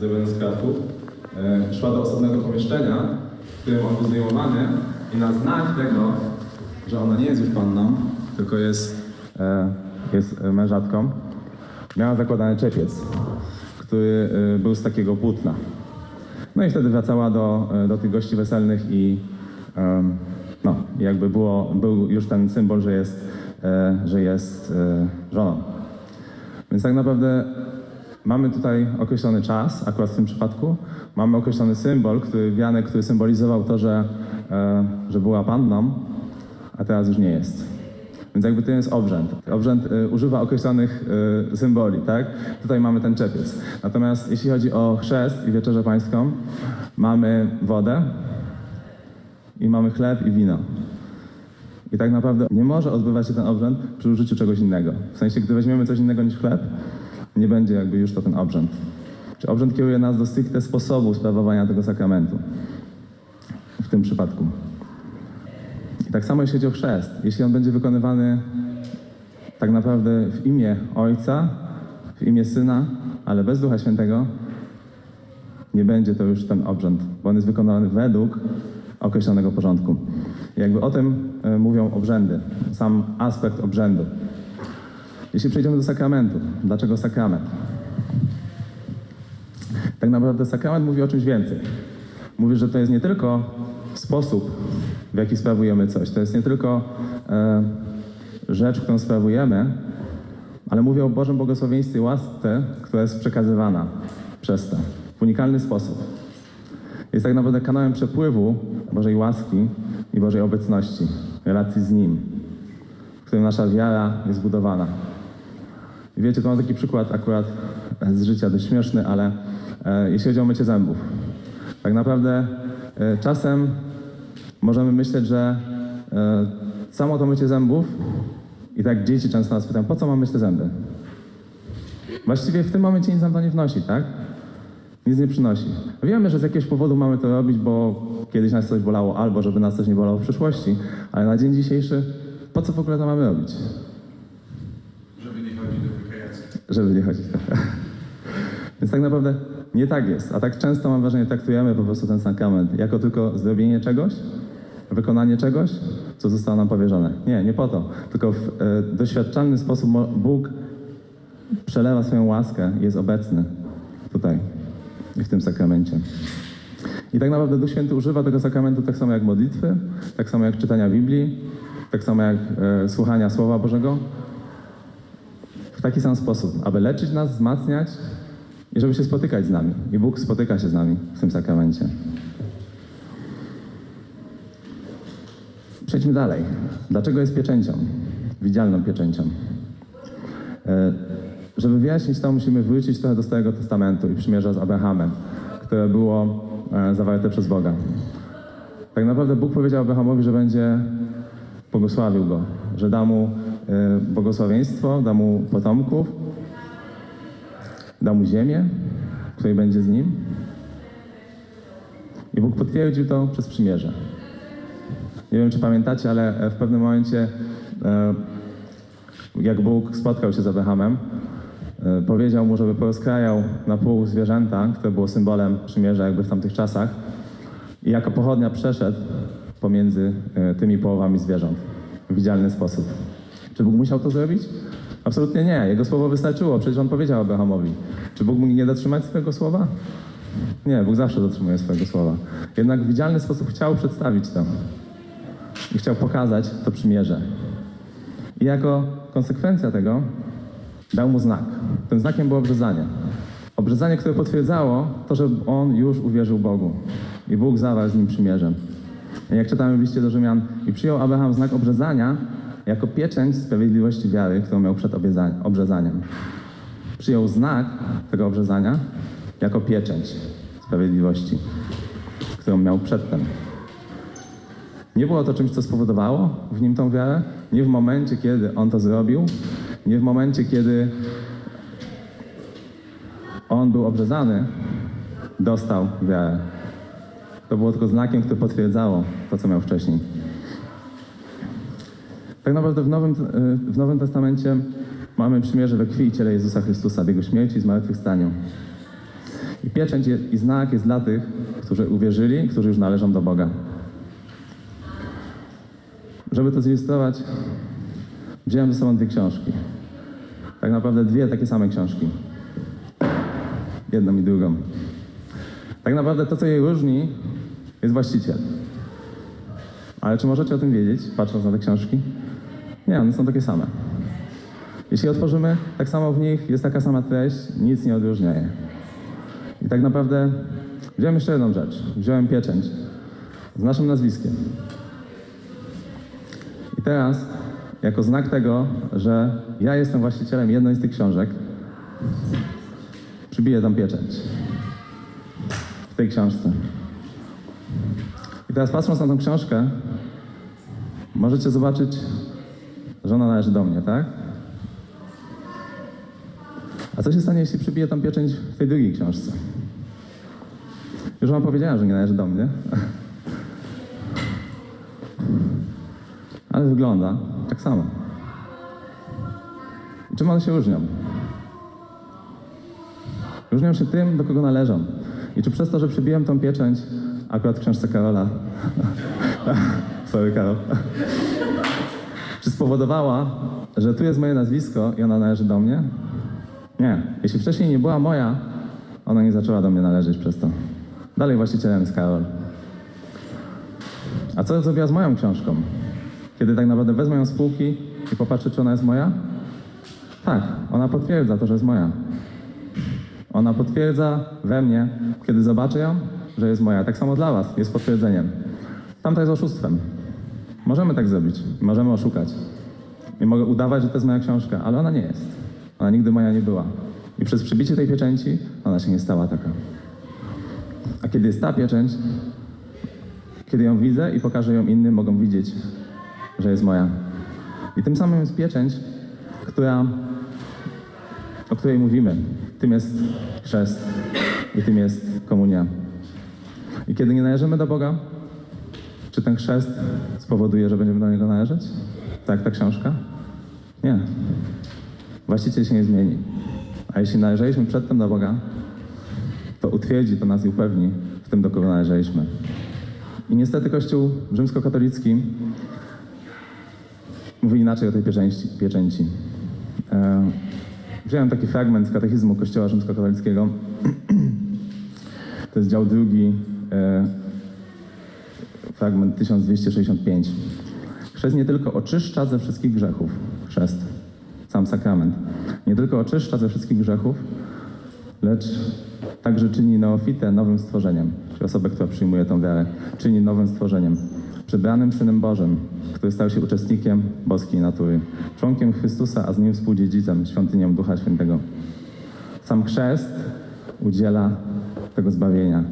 zrobiony z kwiatków, szła do osobnego pomieszczenia, w którym on był zdejmowany i na znak tego, że ona nie jest już panną, tylko jest, e, jest e, mężatką, miała zakładany czepiec, który e, był z takiego płótna. No i wtedy wracała do, do tych gości weselnych i no, jakby było, był już ten symbol, że jest, że jest żoną. Więc tak naprawdę mamy tutaj określony czas, akurat w tym przypadku. Mamy określony symbol, który, wianek, który symbolizował to, że, e, że była panną, a teraz już nie jest. Więc jakby to jest obrzęd. Obrzęd e, używa określonych e, symboli, tak? Tutaj mamy ten czepiec. Natomiast jeśli chodzi o chrzest i wieczerzę pańską, mamy wodę i mamy chleb i wino. I tak naprawdę nie może odbywać się ten obrzęd przy użyciu czegoś innego. W sensie, gdy weźmiemy coś innego niż chleb, nie będzie jakby już to ten obrzęd. Czy obrzęd kieruje nas do stricte sposobu sprawowania tego sakramentu? W tym przypadku. I tak samo jeśli chodzi o chrzest. Jeśli on będzie wykonywany tak naprawdę w imię Ojca, w imię Syna, ale bez Ducha Świętego, nie będzie to już ten obrzęd, bo on jest wykonany według określonego porządku. I jakby o tym e, mówią obrzędy, sam aspekt obrzędu. Jeśli przejdziemy do sakramentu, dlaczego sakrament? Tak naprawdę sakrament mówi o czymś więcej. Mówi, że to jest nie tylko sposób, w jaki sprawujemy coś, to jest nie tylko e, rzecz, którą sprawujemy, ale mówi o Bożym błogosławieństwie i łasce, która jest przekazywana przez to w unikalny sposób. Jest tak naprawdę kanałem przepływu Bożej łaski i Bożej obecności, relacji z Nim, w którym nasza wiara jest budowana. I wiecie, to mam taki przykład akurat z życia, dość śmieszny, ale e, jeśli chodzi o mycie zębów. Tak naprawdę e, czasem możemy myśleć, że e, samo to mycie zębów i tak dzieci często nas pytają, po co mam myć te zęby? Właściwie w tym momencie nic nam to nie wnosi, tak? Nic nie przynosi. Wiemy, że z jakiegoś powodu mamy to robić, bo kiedyś nas coś bolało, albo żeby nas coś nie bolało w przyszłości, ale na dzień dzisiejszy po co w ogóle to mamy robić? Żeby nie chodzić do wykajacki. Żeby nie chodzić. Więc tak naprawdę nie tak jest. A tak często mam wrażenie, traktujemy po prostu ten sakrament jako tylko zrobienie czegoś, wykonanie czegoś, co zostało nam powierzone. Nie, nie po to. Tylko w e, doświadczalny sposób Bóg przelewa swoją łaskę i jest obecny tutaj w tym sakramencie. I tak naprawdę Duch Święty używa tego sakramentu tak samo jak modlitwy, tak samo jak czytania Biblii, tak samo jak e, słuchania Słowa Bożego, w taki sam sposób, aby leczyć nas, wzmacniać i żeby się spotykać z nami. I Bóg spotyka się z nami w tym sakramencie. Przejdźmy dalej. Dlaczego jest pieczęcią? Widzialną pieczęcią. E, Żeby wyjaśnić to, musimy wrócić trochę do Starego Testamentu i przymierza z Abrahamem, które było e, zawarte przez Boga. Tak naprawdę Bóg powiedział Abrahamowi, że będzie błogosławił go, że da mu błogosławieństwo, da mu potomków, da mu ziemię, w której będzie z nim. I Bóg potwierdził to przez przymierze. Nie wiem, czy pamiętacie, ale e, w pewnym momencie, e, jak Bóg spotkał się z Abrahamem, e, powiedział mu, żeby porozkrajał na pół zwierzęta, które było symbolem przymierza jakby w tamtych czasach i jako pochodnia przeszedł pomiędzy e, tymi połowami zwierząt w widzialny sposób. Czy Bóg musiał to zrobić? Absolutnie nie. Jego słowo wystarczyło. Przecież on powiedział Abrahamowi. Czy Bóg mógł nie dotrzymać swojego słowa? Nie, Bóg zawsze dotrzymuje swojego słowa. Jednak w widzialny sposób chciał przedstawić to. I chciał pokazać to przymierze. I jako konsekwencja tego dał mu znak. Tym znakiem było obrzezanie. Obrzezanie, które potwierdzało to, że on już uwierzył Bogu. I Bóg zawarł z nim przymierze. I Jak czytamy w liście do Rzymian, i przyjął Abraham znak obrzezania jako pieczęć sprawiedliwości wiary, którą miał przed obrzezaniem. Przyjął znak tego obrzezania jako pieczęć sprawiedliwości, którą miał przedtem. Nie było to czymś, co spowodowało w nim tą wiarę. Nie w momencie, kiedy on to zrobił, nie w momencie, kiedy on był obrzezany, dostał wiarę. To było tylko znakiem, które potwierdzało to, co miał wcześniej. Tak naprawdę w Nowym, w Nowym Testamencie mamy przymierze we krwi i ciele Jezusa Chrystusa, w Jego śmierci i zmartwychwstaniu. I pieczęć i znak jest dla tych, którzy uwierzyli, którzy już należą do Boga. Żeby to zilustrować, wziąłem ze sobą dwie książki. Tak naprawdę dwie takie same książki. Jedną i drugą. Tak naprawdę to, co je różni, jest właściciel. Ale czy możecie o tym wiedzieć, patrząc na te książki? Nie, one są takie same. Jeśli otworzymy, tak samo w nich jest taka sama treść, nic nie odróżnia je. I tak naprawdę wziąłem jeszcze jedną rzecz. Wziąłem pieczęć z naszym nazwiskiem. I teraz, jako znak tego, że ja jestem właścicielem jednej z tych książek, przybiję tam pieczęć w tej książce. I teraz patrząc na tą książkę, możecie zobaczyć, że ona należy do mnie, tak? A co się stanie, jeśli przybiję tam pieczęć w tej drugiej książce? Już wam powiedziałem, że nie należy do mnie. Ale wygląda tak samo. I czym one się różnią? Różnią się tym, do kogo należą. I czy przez to, że przybiłem tą pieczęć, akurat w książce Karola, sorry Karol, spowodowała, że tu jest moje nazwisko i ona należy do mnie? Nie. Jeśli wcześniej nie była moja, ona nie zaczęła do mnie należeć przez to. Dalej właścicielem jest Karol. A co zrobiła z moją książką? Kiedy tak naprawdę wezmę ją z półki i popatrzę, czy ona jest moja? Tak, ona potwierdza to, że jest moja. Ona potwierdza we mnie, kiedy zobaczę ją, że jest moja. Tak samo dla Was jest potwierdzeniem. Tamta jest oszustwem. Możemy tak zrobić. Możemy oszukać. I mogę udawać, że to jest moja książka, ale ona nie jest. Ona nigdy moja nie była. I przez przybicie tej pieczęci ona się nie stała taka. A kiedy jest ta pieczęć, kiedy ją widzę i pokażę ją innym, mogą widzieć, że jest moja. I tym samym jest pieczęć, która, o której mówimy. Tym jest chrzest i tym jest komunia. I kiedy nie należymy do Boga, czy ten chrzest spowoduje, że będziemy do Niego należeć? Tak, ta książka? Nie. Właściciel się nie zmieni. A jeśli należeliśmy przedtem do Boga, to utwierdzi to nas i upewni w tym, do kogo należeliśmy. I niestety Kościół rzymskokatolicki mówi inaczej o tej pieczęci. pieczęci. E, wziąłem taki fragment z katechizmu Kościoła rzymskokatolickiego. To jest dział drugi, e, fragment 1265. Chrzest nie tylko oczyszcza ze wszystkich grzechów, chrzest, sam sakrament, nie tylko oczyszcza ze wszystkich grzechów, lecz także czyni neofitę nowym stworzeniem, czyli osobę, która przyjmuje tą wiarę, czyni nowym stworzeniem, przybranym Synem Bożym, który stał się uczestnikiem boskiej natury, członkiem Chrystusa, a z nim współdziedzicem, świątynią Ducha Świętego. Sam chrzest udziela tego zbawienia.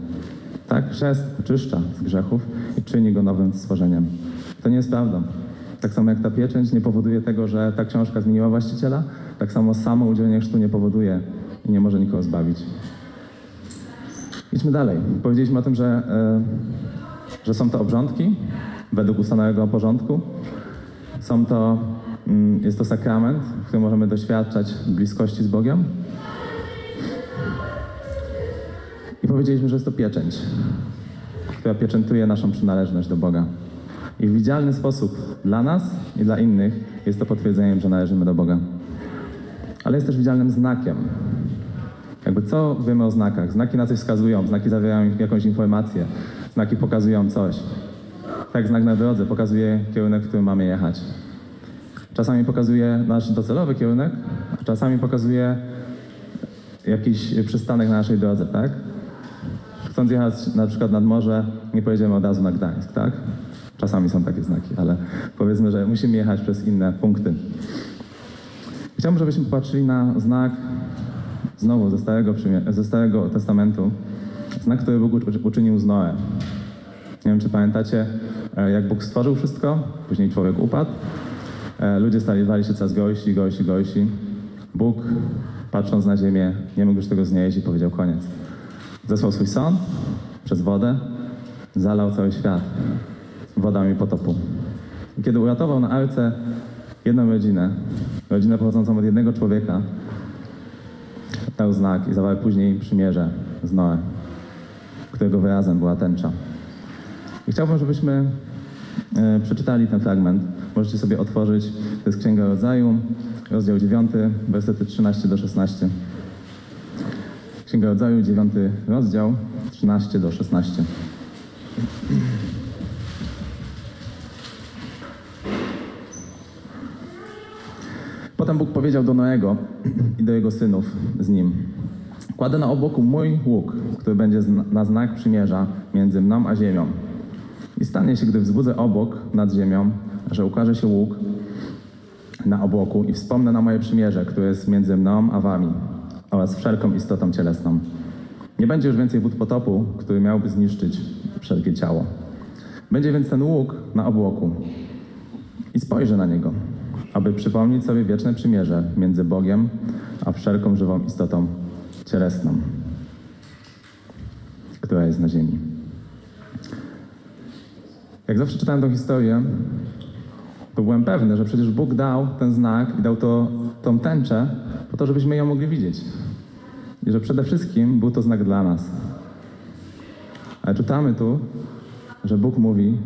Tak, chrzest oczyszcza z grzechów i czyni go nowym stworzeniem. To nie jest prawdą. Tak samo jak ta pieczęć nie powoduje tego, że ta książka zmieniła właściciela, tak samo samo udzielenie chrztu nie powoduje i nie może nikogo zbawić. Idźmy dalej. Powiedzieliśmy o tym, że, e, że są to obrządki według ustalonego porządku. Są to, mm, jest to sakrament, w którym możemy doświadczać bliskości z Bogiem. I powiedzieliśmy, że jest to pieczęć, która pieczętuje naszą przynależność do Boga. I w widzialny sposób dla nas i dla innych jest to potwierdzeniem, że należymy do Boga. Ale jest też widzialnym znakiem. Jakby co wiemy o znakach? Znaki na coś wskazują, znaki zawierają jakąś informację, znaki pokazują coś. Tak, znak na drodze pokazuje kierunek, w którym mamy jechać. Czasami pokazuje nasz docelowy kierunek, a czasami pokazuje jakiś przystanek na naszej drodze, tak? Chcąc jechać na przykład nad morze, nie pojedziemy od razu na Gdańsk, tak? Czasami są takie znaki, ale powiedzmy, że musimy jechać przez inne punkty. Chciałbym, żebyśmy popatrzyli na znak znowu ze Starego, ze Starego Testamentu, znak, który Bóg uczy- uczynił z Noe. Nie wiem, czy pamiętacie, e, jak Bóg stworzył wszystko, później człowiek upadł, e, ludzie stali się coraz gorsi, gorsi, gorsi. Bóg, patrząc na ziemię, nie mógł już tego znieść i powiedział koniec. Zesłał swój son przez wodę, zalał cały świat wodami potopu. Kiedy uratował na arce jedną rodzinę, rodzinę pochodzącą od jednego człowieka, dał znak i zawarł później przymierze z Noe, którego wyrazem była tęcza. I chciałbym, żebyśmy e, przeczytali ten fragment. Możecie sobie otworzyć, to jest Księga Rodzaju, rozdział 9, wersety 13 do 16. Księga Rodzaju, 9 rozdział, 13 do 16. Potem Bóg powiedział do Noego i do jego synów z nim: Kładę na obłoku mój łuk, który będzie na znak przymierza między mną a ziemią. I stanie się, gdy wzbudzę obłok nad ziemią, że ukaże się łuk na obłoku i wspomnę na moje przymierze, które jest między mną a wami oraz wszelką istotą cielesną. Nie będzie już więcej wód potopu, który miałby zniszczyć wszelkie ciało. Będzie więc ten łuk na obłoku i spojrzę na niego, aby przypomnieć sobie wieczne przymierze między Bogiem a wszelką żywą istotą cielesną, która jest na ziemi. Jak zawsze czytałem tą historię, to byłem pewny, że przecież Bóg dał ten znak i dał to, tą tęczę po to, żebyśmy ją mogli widzieć. I że przede wszystkim był to znak dla nas. Ale czytamy tu, że Bóg mówi,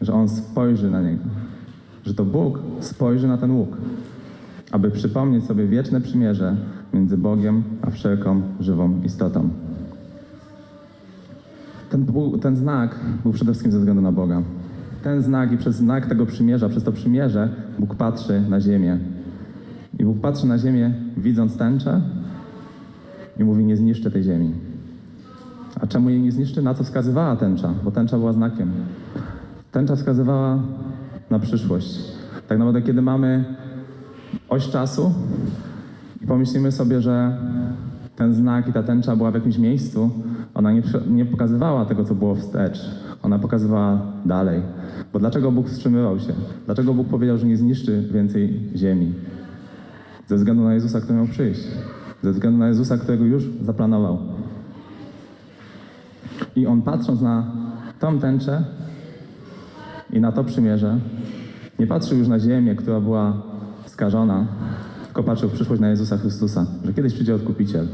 że On spojrzy na niego. Że to Bóg spojrzy na ten łuk, aby przypomnieć sobie wieczne przymierze między Bogiem a wszelką żywą istotą. Ten, ten znak był przede wszystkim ze względu na Boga. Ten znak i przez znak tego przymierza, przez to przymierze Bóg patrzy na ziemię. I Bóg patrzy na ziemię, widząc tęczę i mówi, nie zniszczę tej ziemi. A czemu jej nie zniszczy? Na co wskazywała tęcza? Bo tęcza była znakiem. Tęcza wskazywała na przyszłość. Tak naprawdę, kiedy mamy oś czasu i pomyślimy sobie, że ten znak i ta tęcza była w jakimś miejscu, ona nie, nie pokazywała tego, co było wstecz. Ona pokazywała dalej. Bo dlaczego Bóg wstrzymywał się? Dlaczego Bóg powiedział, że nie zniszczy więcej ziemi? Ze względu na Jezusa, który miał przyjść. Ze względu na Jezusa, którego już zaplanował. I on patrząc na tą tęczę i na to przymierze, nie patrzył już na ziemię, która była skażona, tylko patrzył w przyszłość na Jezusa Chrystusa, że kiedyś przyjdzie odkupiciel.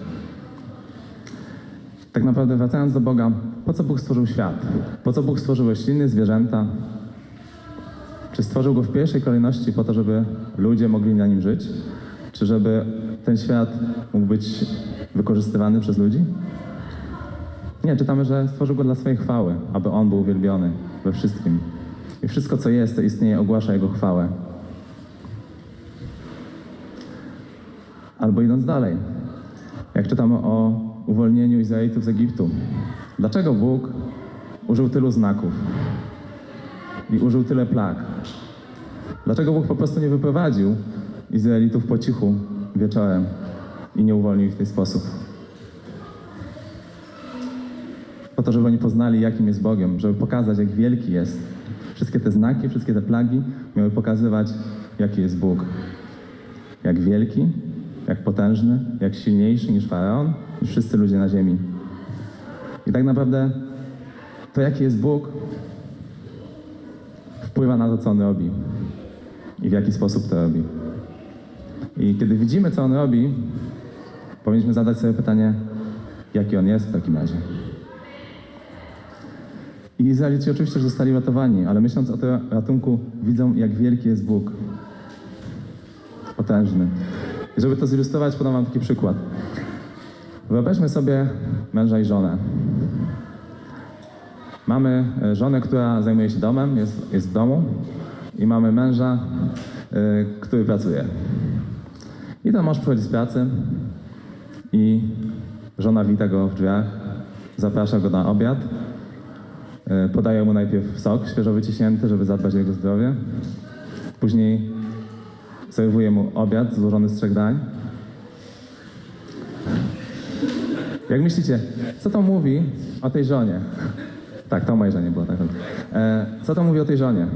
Tak naprawdę wracając do Boga, po co Bóg stworzył świat? Po co Bóg stworzył rośliny, zwierzęta? Czy stworzył go w pierwszej kolejności po to, żeby ludzie mogli na nim żyć? Czy żeby ten świat mógł być wykorzystywany przez ludzi? Nie, czytamy, że stworzył go dla swojej chwały, aby on był uwielbiony we wszystkim. I wszystko, co jest, to istnieje, ogłasza jego chwałę. Albo idąc dalej, jak czytamy o uwolnieniu Izraelitów z Egiptu. Dlaczego Bóg użył tylu znaków i użył tyle plag? Dlaczego Bóg po prostu nie wyprowadził Izraelitów po cichu wieczorem i nie uwolnił ich w ten sposób? Po to, żeby oni poznali, jakim jest Bogiem, żeby pokazać, jak wielki jest. Wszystkie te znaki, wszystkie te plagi miały pokazywać, jaki jest Bóg. Jak wielki, jak potężny, jak silniejszy niż faraon, niż wszyscy ludzie na ziemi. I tak naprawdę to, jaki jest Bóg, wpływa na to, co On robi i w jaki sposób to robi. I kiedy widzimy, co On robi, powinniśmy zadać sobie pytanie, jaki On jest w takim razie. I Izraelici oczywiście zostali ratowani, ale myśląc o tym ratunku, widzą, jak wielki jest Bóg. Potężny. I żeby to zilustrować, podam wam taki przykład. Wyobraźmy sobie męża i żonę. Mamy e, żonę, która zajmuje się domem, jest, jest w domu i mamy męża, y, który pracuje. I ten mąż przychodzi z pracy i żona wita go w drzwiach, zaprasza go na obiad, y, podaje mu najpierw sok świeżo wyciśnięty, żeby zadbać o jego zdrowie. Później serwuje mu obiad złożony z trzech dań. Jak myślicie, co to mówi o tej żonie? Tak, to o mojej żonie było, tak. E, co to mówi o tej żonie?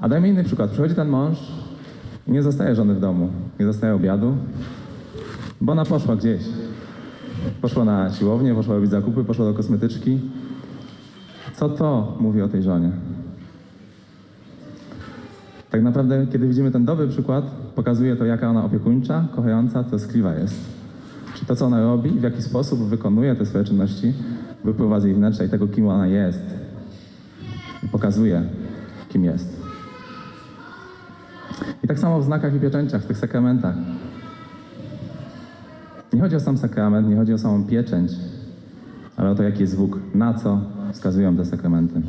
A dajmy inny przykład. Przychodzi ten mąż i nie zostaje żony w domu, nie zostaje obiadu, bo ona poszła gdzieś. Poszła na siłownię, poszła robić zakupy, poszła do kosmetyczki. Co to mówi o tej żonie? Tak naprawdę, kiedy widzimy ten dobry przykład, pokazuje to, jaka ona opiekuńcza, kochająca, troskliwa jest. Czyli to, co ona robi, w jaki sposób wykonuje te swoje czynności, wypływa z jej wnętrza i tego, kim ona jest. I pokazuje, kim jest. I tak samo w znakach i pieczęciach, w tych sakramentach. Nie chodzi o sam sakrament, nie chodzi o samą pieczęć, ale o to, jaki jest Bóg, na co wskazują te sakramenty.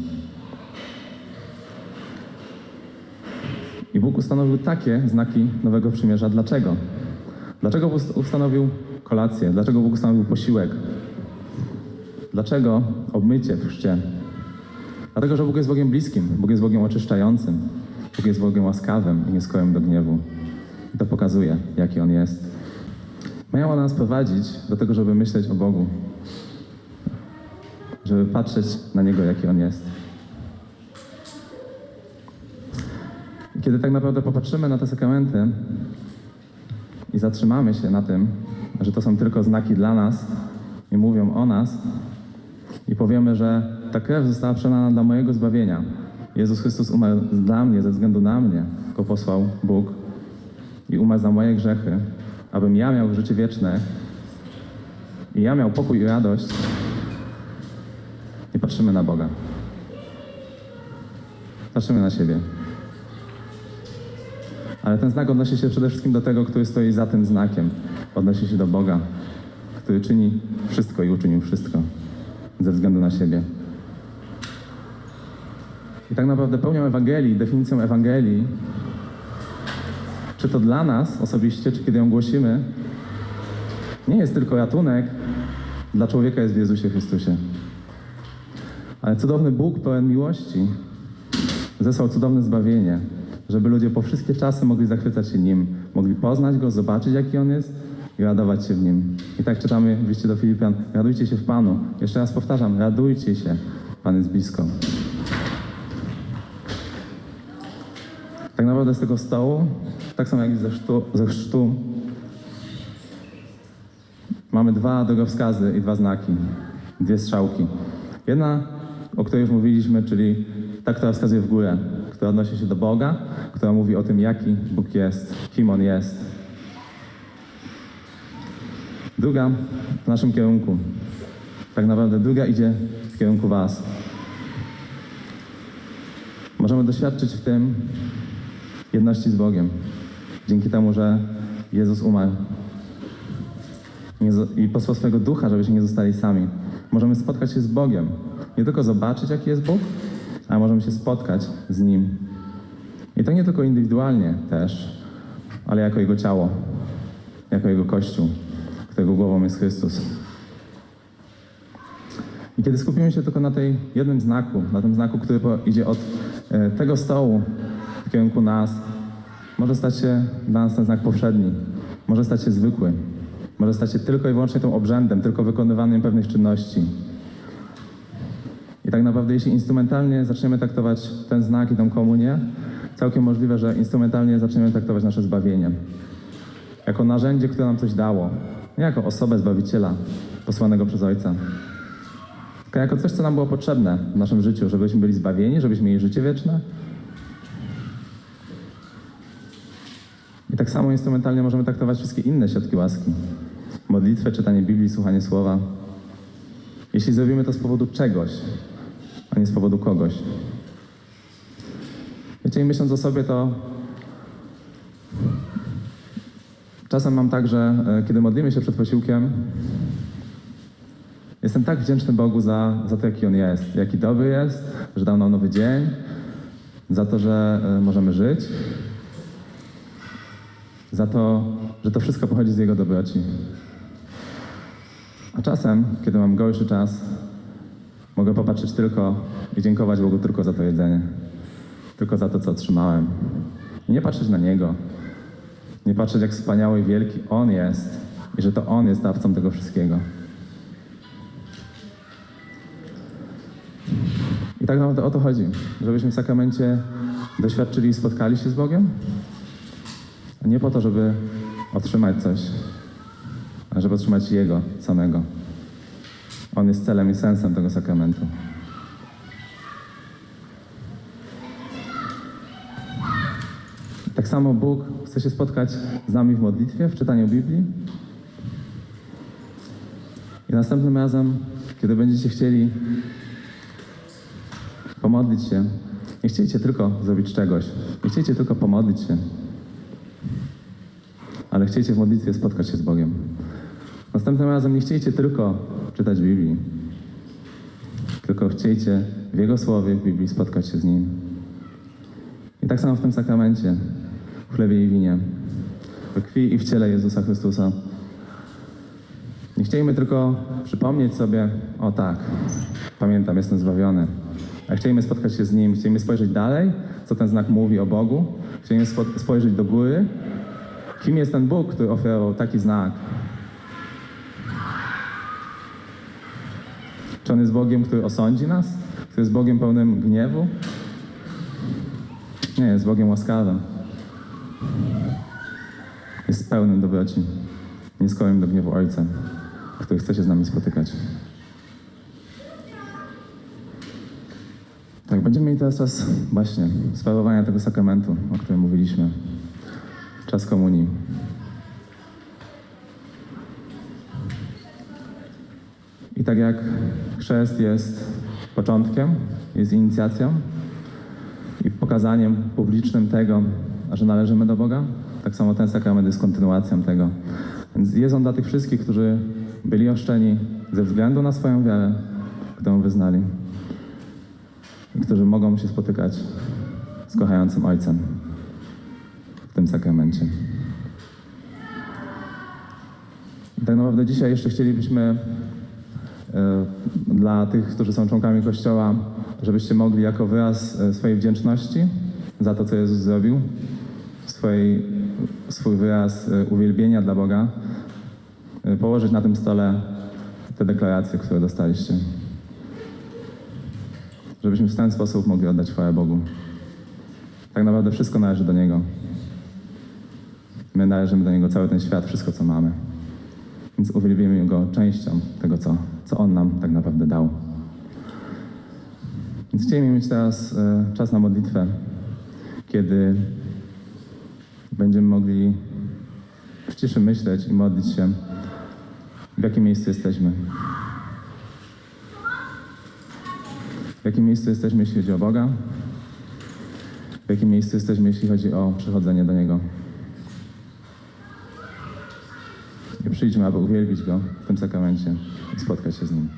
I Bóg ustanowił takie znaki Nowego Przymierza. Dlaczego? Dlaczego ustanowił kolację? Dlaczego Bóg ustanowił posiłek? Dlaczego obmycie w chrzcie? Dlatego, że Bóg jest Bogiem bliskim, Bóg jest Bogiem oczyszczającym, Bóg jest Bogiem łaskawym i nieskołym do gniewu. I to pokazuje, jaki On jest. One nas prowadzić do tego, żeby myśleć o Bogu, żeby patrzeć na Niego, jaki On jest. Kiedy tak naprawdę popatrzymy na te sakramenty i zatrzymamy się na tym, że to są tylko znaki dla nas i mówią o nas, i powiemy, że ta krew została przelana dla mojego zbawienia. Jezus Chrystus umarł dla mnie, ze względu na mnie, go posłał Bóg i umarł za moje grzechy, abym ja miał życie wieczne i ja miał pokój i radość. Patrzymy na Boga. Patrzymy na siebie. Ale ten znak odnosi się przede wszystkim do tego, który stoi za tym znakiem. Odnosi się do Boga, który czyni wszystko i uczynił wszystko ze względu na siebie. I tak naprawdę pełnią Ewangelii, definicją Ewangelii, czy to dla nas osobiście, czy kiedy ją głosimy, nie jest tylko ratunek dla człowieka jest w Jezusie Chrystusie. Ale cudowny Bóg pełen miłości zesłał cudowne zbawienie, żeby ludzie po wszystkie czasy mogli zachwycać się Nim, mogli poznać Go, zobaczyć jaki On jest i radować się w Nim. I tak czytamy w liście do Filipian, radujcie się w Panu. Jeszcze raz powtarzam, radujcie się, Pan jest blisko. Tak naprawdę z tego stołu, tak samo jak i ze chrztu, ze chrztu mamy dwa drogowskazy i dwa znaki, dwie strzałki. Jedna, o której już mówiliśmy, czyli ta, która wskazuje w górę, która odnosi się do Boga, która mówi o tym, jaki Bóg jest, kim On jest. Druga w naszym kierunku. Tak naprawdę druga idzie w kierunku Was. Możemy doświadczyć w tym jedności z Bogiem. Dzięki temu, że Jezus umarł. I posłał swego ducha, żebyśmy nie zostali sami. Możemy spotkać się z Bogiem. Nie tylko zobaczyć, jaki jest Bóg, ale możemy się spotkać z Nim. I to nie tylko indywidualnie też, ale jako Jego ciało, jako Jego Kościół, którego głową jest Chrystus. I kiedy skupimy się tylko na tej jednym znaku, na tym znaku, który idzie od e, tego stołu w kierunku nas, może stać się dla nas ten znak powszedni, może stać się zwykły, może stać się tylko i wyłącznie tym obrzędem, tylko wykonywaniem pewnych czynności. I tak naprawdę, jeśli instrumentalnie zaczniemy traktować ten znak i tą komunię, całkiem możliwe, że instrumentalnie zaczniemy traktować nasze zbawienie. Jako narzędzie, które nam coś dało. Nie jako osobę Zbawiciela posłanego przez Ojca. Tylko jako coś, co nam było potrzebne w naszym życiu, żebyśmy byli zbawieni, żebyśmy mieli życie wieczne. I tak samo instrumentalnie możemy traktować wszystkie inne środki łaski. Modlitwę, czytanie Biblii, słuchanie Słowa. Jeśli zrobimy to z powodu czegoś, a nie z powodu kogoś. Wiecie, myśląc o sobie, to czasem mam tak, że e, kiedy modlimy się przed posiłkiem, jestem tak wdzięczny Bogu za, za to, jaki On jest, jaki dobry jest, że dał nam nowy dzień, za to, że e, możemy żyć, za to, że to wszystko pochodzi z Jego dobroci. A czasem, kiedy mam gorszy czas, mogę popatrzeć tylko i dziękować Bogu tylko za to jedzenie. Tylko za to, co otrzymałem. I nie patrzeć na Niego. Nie patrzeć, jak wspaniały i wielki On jest i że to On jest dawcą tego wszystkiego. I tak naprawdę o to chodzi, żebyśmy w sakramencie doświadczyli i spotkali się z Bogiem, a nie po to, żeby otrzymać coś, ale żeby otrzymać Jego samego. On jest celem i sensem tego sakramentu. Tak samo Bóg chce się spotkać z nami w modlitwie, w czytaniu Biblii. następnym razem, kiedy będziecie chcieli pomodlić się, nie chcieliście tylko zrobić czegoś, nie chcieliście tylko pomodlić się, ale chcieliście w modlitwie spotkać się z Bogiem. Następnym razem nie chcieliście tylko czytać Biblii, tylko chcieliście w Jego Słowie, w Biblii spotkać się z Nim. I tak samo w tym sakramencie, w chlebie i winie, we krwi i w ciele Jezusa Chrystusa. Nie chcieliśmy tylko przypomnieć sobie, o tak, pamiętam, jestem zbawiony. A chcieliśmy spotkać się z Nim, chcieliśmy spojrzeć dalej, co ten znak mówi o Bogu. Chcieliśmy spo- spojrzeć do góry, kim jest ten Bóg, który oferował taki znak. Czy On jest Bogiem, który osądzi nas? Który jest Bogiem pełnym gniewu? Nie, jest Bogiem łaskawym. Jest pełnym dobroci. Nieskołym do gniewu Ojcem, który chce się z nami spotykać. Tak, będziemy mieli teraz czas właśnie sprawowania tego sakramentu, o którym mówiliśmy. Czas komunii. I tak jak chrzest jest początkiem, jest inicjacją i pokazaniem publicznym tego, że należymy do Boga, tak samo ten sakrament jest kontynuacją tego. Więc jest on dla tych wszystkich, którzy byli oszczeni ze względu na swoją wiarę, którą wyznali i którzy mogą się spotykać z kochającym Ojcem w tym sakramencie. I tak naprawdę dzisiaj jeszcze chcielibyśmy dla tych, którzy są członkami Kościoła, żebyście mogli jako wyraz e, swojej wdzięczności za to, co Jezus zrobił, swojej, swój wyraz e, uwielbienia dla Boga, e, położyć na tym stole te deklaracje, które dostaliście. Żebyśmy w ten sposób mogli oddać chwałę Bogu. Tak naprawdę wszystko należy do Niego. My należymy do Niego, cały ten świat, wszystko co mamy. Więc uwielbimy Go częścią tego, co, co On nam tak naprawdę dał. Więc chcieliśmy mieć teraz e, czas na modlitwę, kiedy będziemy mogli w ciszy myśleć i modlić się, w jakim miejscu jesteśmy. W jakim miejscu jesteśmy, jeśli chodzi o Boga? W jakim miejscu jesteśmy, jeśli chodzi o przychodzenie do Niego? I przyjdźmy, aby uwielbić Go w tym sakramencie i spotkać się z Nim.